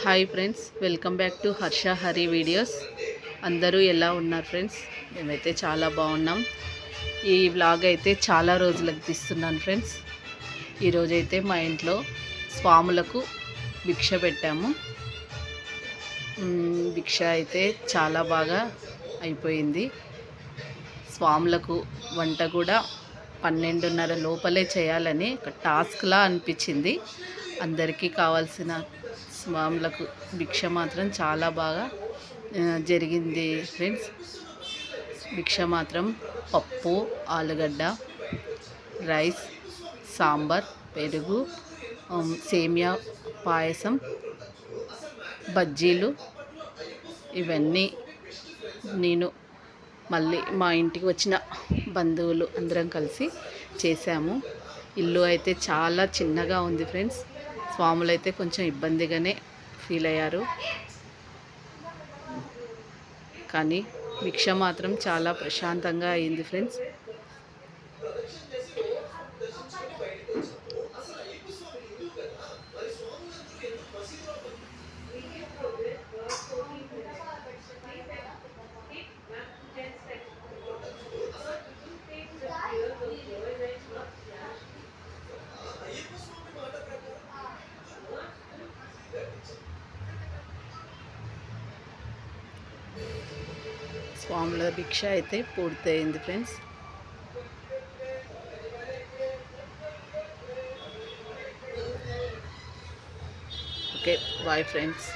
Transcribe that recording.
Hi friends welcome back to Harsha Hari videos అందరూ ఎలా ఉన్నారు ఫ్రెండ్స్ మేమైతే చాలా బాగున్నాం. ఈ వ్లాగ్ అయితే చాలా రోజులకు తీస్తున్నాను ఫ్రెండ్స్ ఈరోజైతే మా ఇంట్లో స్వాములకు భిక్ష పెట్టాము. భిక్ష అయితే చాలా బాగా అయిపోయింది. స్వాములకు వంట కూడా పన్నెండున్నర లోపలే చేయాలని ఒక టాస్క్లా అనిపించింది. అందరికీ కావాల్సిన స్వాములకు భిక్ష మాత్రం చాలా బాగా జరిగింది ఫ్రెండ్స్. భిక్ష మాత్రం పప్పు ఆలుగడ్డ రైస్ సాంబార్ పెరుగు సేమియా పాయసం బజ్జీలు ఇవన్నీ నేను మళ్ళీ మా ఇంటికి వచ్చిన బంధువులు అందరం కలిసి చేశాము ఇల్లు అయితే చాలా చిన్నగా ఉంది ఫ్రెండ్స్. స్వాములు అయితే కొంచెం ఇబ్బందిగానే ఫీల్ అయ్యారు. కానీ భిక్ష మాత్రం చాలా ప్రశాంతంగా అయింది ఫ్రెండ్స్ స్వాముల భిక్ష అయితే పూర్తయింది ఫ్రెండ్స్. Okay bye friends.